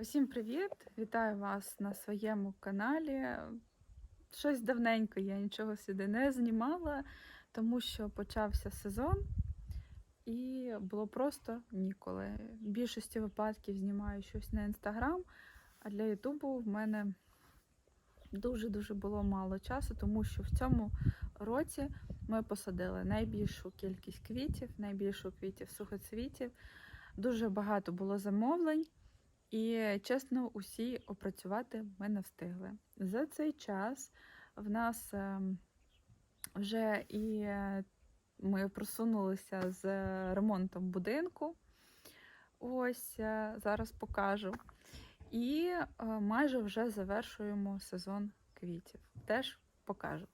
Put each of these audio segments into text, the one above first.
Усім привіт! Вітаю вас на своєму каналі. Щось давненько я нічого сюди не знімала, тому що почався сезон і було просто ніколи. В більшості випадків знімаю щось на інстаграм, а для Ютубу в мене дуже-дуже було мало часу, тому що в цьому році ми посадили найбільшу кількість квітів, найбільшу квітів сухоцвітів. Дуже багато було замовлень. І чесно, усі опрацювати ми не встигли. За цей час в нас ем, вже і е, ми просунулися з ремонтом будинку. Ось е, зараз покажу. І е, майже вже завершуємо сезон квітів. Теж покажу.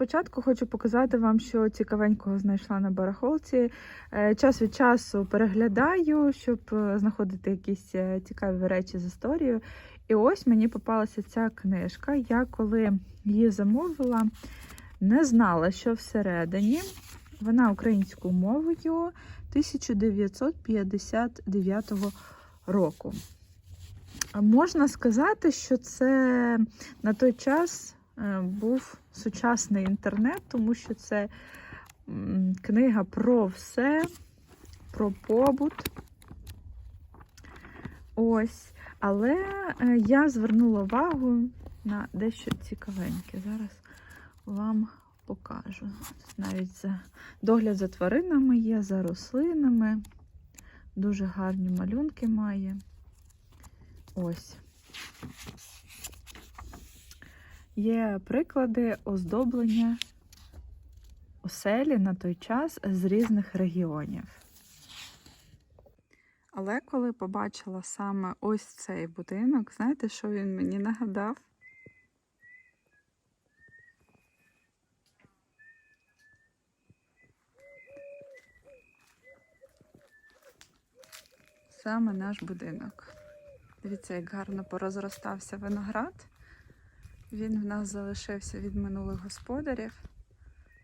Спочатку хочу показати вам, що цікавенького знайшла на барахолці. Е, Час від часу переглядаю, щоб е, знаходити якісь е, цікаві речі з історією. І ось мені попалася ця книжка. Я коли її замовила, не знала, що всередині. Вона українською мовою 1959 року. Можна сказати, що це на той час був сучасний інтернет, тому що це книга про все, про побут. Ось. Але е, я звернула увагу на дещо цікавеньке. Зараз вам покажу. Навіть за догляд за тваринами є, за рослинами. Дуже гарні малюнки має. Ось. Є приклади оздоблення оселі на той час з різних регіонів. Але коли побачила саме ось цей будинок, знаєте, що він мені нагадав? Саме наш будинок. Дивіться, як гарно порозростався виноград. Він в нас залишився від минулих господарів.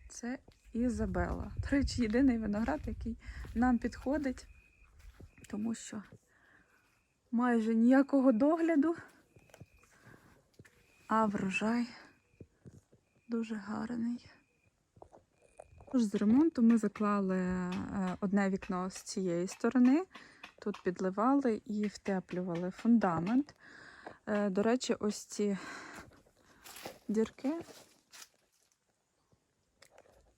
Це Ізабела. До речі, єдиний виноград, який нам підходить, тому що майже ніякого догляду, а врожай дуже гарний. Тож з ремонту ми заклали е, одне вікно з цієї сторони. Тут підливали і втеплювали фундамент. Е, До речі, ось ці дірки.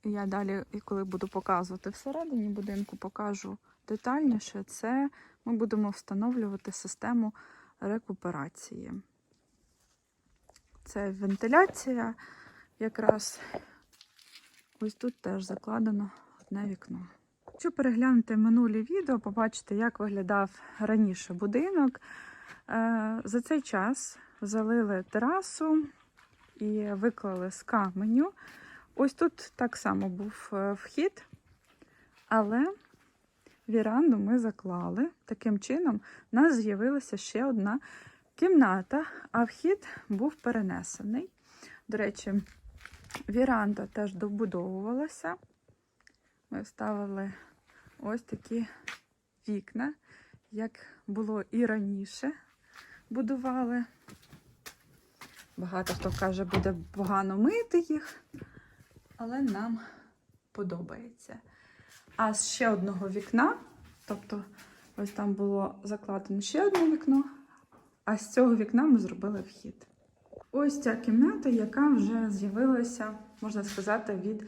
Я далі, коли буду показувати всередині будинку, покажу детальніше. Це ми будемо встановлювати систему рекуперації. Це вентиляція. Якраз ось тут теж закладено одне вікно. Якщо переглянути минулі відео, побачите, як виглядав раніше будинок. Е, За цей час залили терасу і виклали з каменю. Ось тут так само був е, вхід, але віранду ми заклали. Таким чином, у нас з'явилася ще одна кімната, а вхід був перенесений. До речі, віранда теж добудовувалася. Ми вставили ось такі вікна, як було і раніше будували. Багато хто каже, буде погано мити їх, але нам подобається. А з ще одного вікна, тобто ось там було закладено ще одне вікно, а з цього вікна ми зробили вхід. Ось ця кімната, яка вже з'явилася, можна сказати, від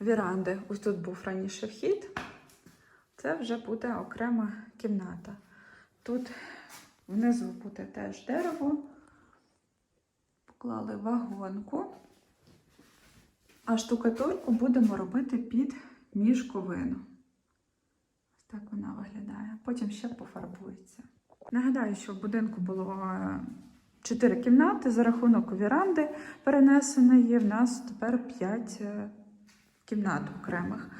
віранди. Ось тут був раніше вхід. Це вже буде окрема кімната. Тут внизу буде теж дерево. Поклали вагонку. А штукатурку будемо робити під мішковину. Ось так вона виглядає. Потім ще пофарбується. Нагадаю, що в будинку було 4 кімнати за рахунок віранди перенесеної. В нас тепер 5 кімнат окремих.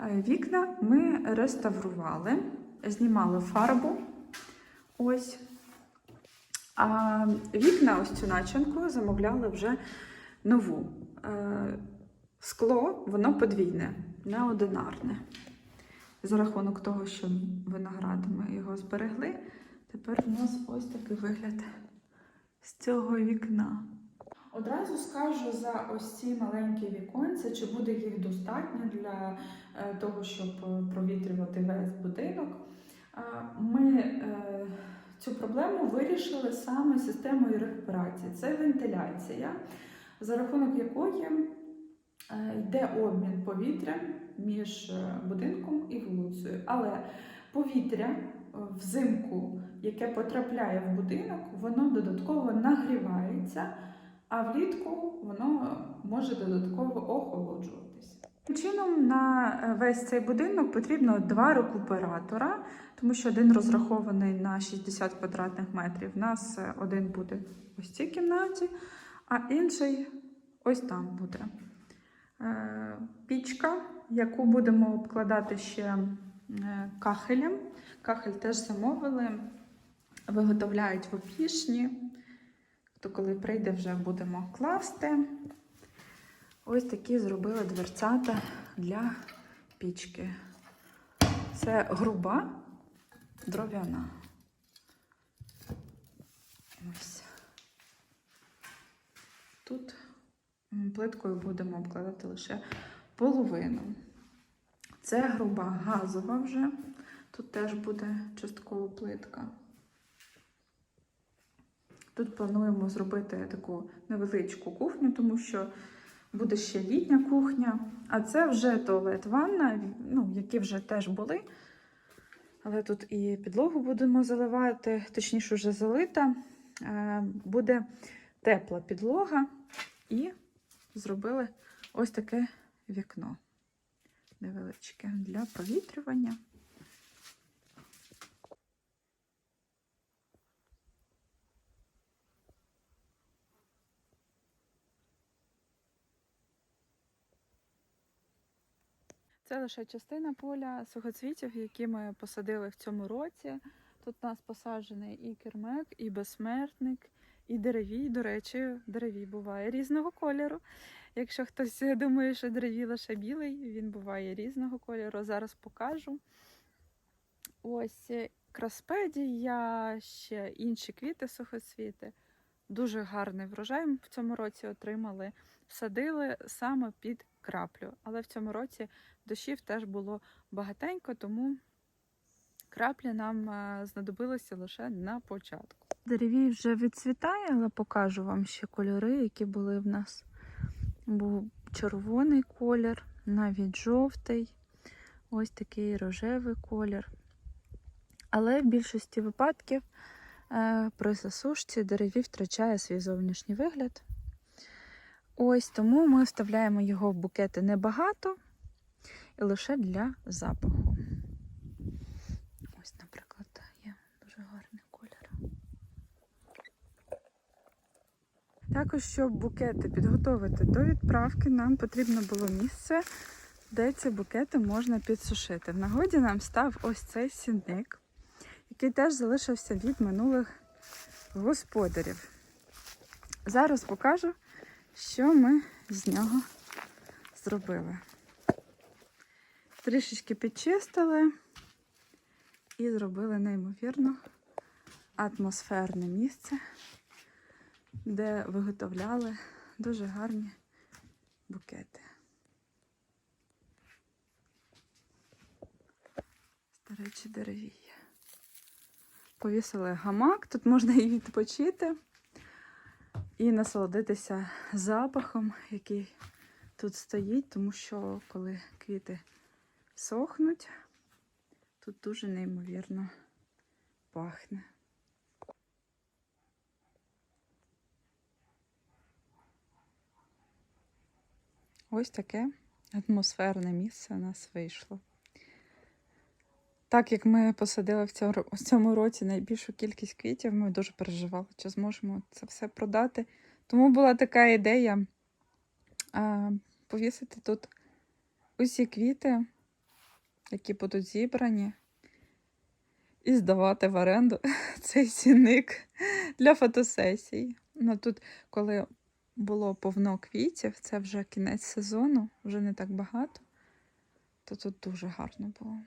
Е, Вікна ми реставрували, знімали фарбу. Ось. А вікна, ось цю начинку, замовляли вже нову. Е, Скло, воно подвійне, неодинарне. За рахунок того, що виноград ми його зберегли, Тепер у нас ось такий вигляд з цього вікна. Одразу скажу за ось ці маленькі віконці, чи буде їх достатньо для е, того, щоб е, провітрювати весь будинок. Ми цю проблему вирішили саме системою рекуперації. Це вентиляція, за рахунок якої е, йде обмін повітря між е, будинком і вулицею. Але повітря е, взимку, яке потрапляє в будинок, воно додатково нагрівається, а влітку воно може додатково охолоджуватися. Чином на е, весь цей будинок потрібно два рекуператора, тому що один розрахований на 60 квадратних метрів. У нас е, один буде ось в цій кімнаті, а інший ось там буде. Е, Пічка, яку будемо обкладати ще кахелем. Кахель теж замовили, виготовляють в опішні. То коли прийде, вже будемо класти. Ось такі зробили дверцята для пічки. Це груба дров'яна. Ось. Тут плиткою будемо обкладати лише половину. Це груба газова вже. Тут теж буде частково плитка. Тут плануємо зробити таку невеличку кухню, тому що буде ще літня кухня. А це вже туалет ванна, ну, які вже теж були. Але тут і підлогу будемо заливати, точніше, вже залита. Е, Буде тепла підлога, і зробили ось таке вікно невеличке для провітрювання. Це лише частина поля сухоцвітів, які ми посадили в цьому році. Тут у нас посаджений і кермек, і безсмертник, і деревій. До речі, деревій буває різного кольору. Якщо хтось думає, що деревій лише білий, він буває різного кольору. Зараз покажу. Ось е, краспедія, ще інші квіти сухоцвіти. Дуже гарний врожай в цьому році отримали. Садили саме під краплю. Але в цьому році дощів теж було багатенько, тому краплі нам е, знадобилися лише на початку. Деревій вже відцвітає, але покажу вам ще кольори, які були в нас. Був червоний колір, навіть жовтий, ось такий рожевий колір. Але в більшості випадків е, при засушці деревій втрачає свій зовнішній вигляд. Ось тому ми вставляємо його в букети небагато і лише для запаху. Ось, наприклад, є дуже гарний колір. Також, щоб букети підготовити до відправки, нам потрібно було місце, де ці букети можна підсушити. В нагоді нам став ось цей сінник, який теж залишився від минулих господарів. Зараз покажу, що ми з нього зробили. Трішечки підчистили і зробили неймовірно атмосферне місце, де виготовляли дуже гарні букети. До речі, дерев'я. Повісили гамак, тут можна і відпочити і насолодитися запахом, який тут стоїть, тому що коли квіти сохнуть, тут дуже неймовірно пахне. Ось таке атмосферне місце у нас вийшло. Так як ми посадили в цьому, в цьому році найбільшу кількість квітів, ми дуже переживали, чи зможемо це все продати. Тому була така ідея а, повісити тут усі квіти, які будуть зібрані, і здавати в оренду цей сінник для фотосесій. Ну тут, коли було повно квітів, це вже кінець сезону, вже не так багато, то тут дуже гарно було.